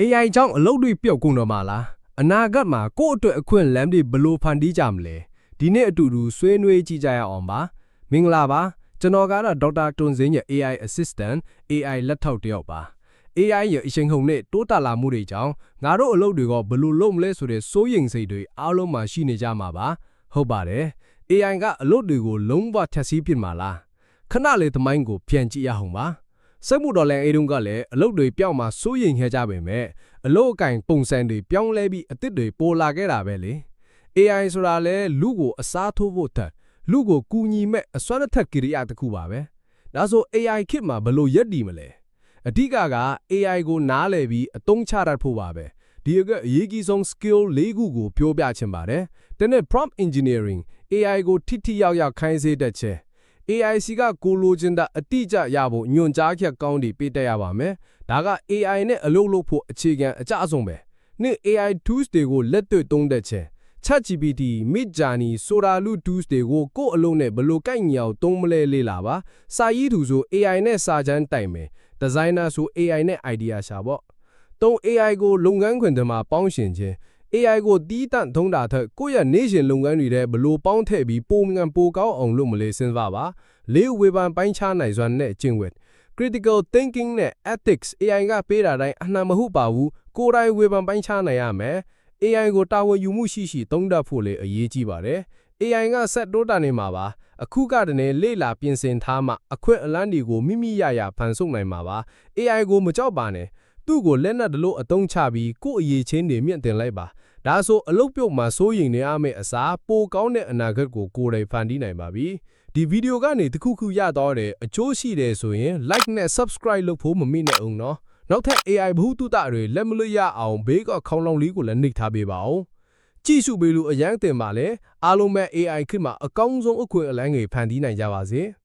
AI ကြောင့်အလုပ်တွေပြုတ်ကုန်တော့မှာလားအနာဂတ်မှာကိုယ့်အတွက်အခွင့်အလမ်းတွေဘယ်လိုဖန်တီးကြမလဲဒီနေ့အတူတူဆွေးနွေးကြည့်ကြရအောင်ပါမင်္ဂလာပါကျွန်တော်ကတော့ဒေါက်တာတွန်စင်းရဲ့ AI assistant AI လက်ထောက်တစ်ယောက်ပါ AI ရဲ့အချိန်ဟုန်နဲ့တိုးတက်လာမှုတွေကြောင့်ငါတို့အလုပ်တွေကဘယ်လိုလုပ်မလဲဆိုတဲ့စိုးရိမ်စိတ်တွေအားလုံးမှာရှိနေကြမှာပါဟုတ်ပါတယ် AI ကအလုပ်တွေကိုလုံးဝထက်ဆီးပြစ်မှာလားခဏလေးသမိုင်းကိုပြန်ကြည့်ရအောင်ပါ စက်မှုတော်လည်းအဲတုန်းကလည်းအလုပ်တွေပြောင်းမှာစိုးရိမ်ခဲ့ကြပေမဲ့အလုပ်အကင်ပုံစံတွေပြောင်းလဲပြီးအသစ်တွေပေါ်လာခဲ့တာပဲလေ AI ဆိုတာလဲလူကိုအစားထိုးဖို့တက်လူကိုကူညီမဲ့အစွမ်းအထက်ကိရိယာတစ်ခုပါပဲဒါဆို AI ခေတ်မှာဘယ်လိုရက်တည်မလဲအဓိကက AI ကိုနားလည်ပြီးအသုံးချတတ်ဖို့ပါပဲဒီကအရေးကြီးဆုံး skill ၄ခုကိုပြောပြချင်ပါတယ်တနေ့ prompt engineering AI ကိုထိထိရောက်ရောက်ခိုင်းစေတတ်ခြင်း AIC ကကိုလိုချင်တာအတိအကျရဖို့ညွန်ကြားချက်ကောင်းတွေပေးတတ်ရပါမယ်။ဒါက AI နဲ့အလုပ်လုပ်ဖို့အခြေခံအကျအဆုံးပဲ။နှစ် AI tools တွေကိုလက်တွေ့သုံးတတ်ခြင်း ChatGPT, Midjourney, Soralu tools တွေကိုကိုယ့်အလုပ်နဲ့ဘယ်လိုကိုက်ညီအောင်သုံးမလဲလေ့လာပါ။စာရေးသူဆို AI နဲ့စာချမ်းတိုင်မယ်။ designer ဆို AI နဲ့ idea ရှာပေါ့။သုံး AI ကိုလုပ်ငန်းခွင်တွေမှာပေါင်းရှင်ခြင်း AI ကိုတီးတန့်ထုံးတာထက်ကိုယ့်ရဲ့နေရှင်လုပ်ငန်းတွေထဲဘယ်လိုပေါင်းထည့်ပြီးပုံမှန်ပိုကောင်းအောင်လုပ်မလဲစဉ်းစားပါလေးဝေဖန်ပိုင်းခြားနိုင်စွမ်းနဲ့ကျင့်ဝတ် critical thinking နဲ့ ethics AI ကပေးတာတိုင်းအနှံမဟုတ်ပါဘူးကိုယ်တိုင်ဝေဖန်ပိုင်းခြားနိုင်ရမယ် AI ကိုတာဝန်ယူမှုရှိရှိသုံးတတ်ဖို့လေအရေးကြီးပါတယ် AI ကဆက်တိုးတာနေမှာပါအခုကတည်းကလေ့လာပြင်ဆင်ထားမှအခွင့်အလမ်းတွေကိုမိမိရရဖန်ဆုပ်နိုင်မှာပါ AI ကိုမကြောက်ပါနဲ့ သူ့ကိုလက်နက်တလို့အသုံးချပြီးကိုယ့်အရေးချင်းတွေမြင့်တင်လိုက်ပါဒါဆိုအလုတ်ပြုတ်မှာစိုးရိမ်နေရမယ့်အစားပိုကောင်းတဲ့အနာဂတ်ကိုကိုယ်တိုင်ဖန်တီးနိုင်ပါပြီဒီဗီဒီယိုကနေတခုခုရတော့တယ်အကျိုးရှိတယ်ဆိုရင် like နဲ့ subscribe လုပ်ဖို့မမေ့နဲ့အောင်နော်နောက်ထပ် AI ဘ ഹു တုတတွေလက်မလွတ်ရအောင်ဘေးကခေါင်းလောင်းလေးကိုလည်းနှိပ်ထားပေးပါဦးကြည့်ရှုပေးလို့အရန်တင်ပါလေအားလုံးပဲ AI ခေတ်မှာအကောင်းဆုံးအခွင့်အလမ်းတွေဖန်တီးနိုင်ကြပါစေ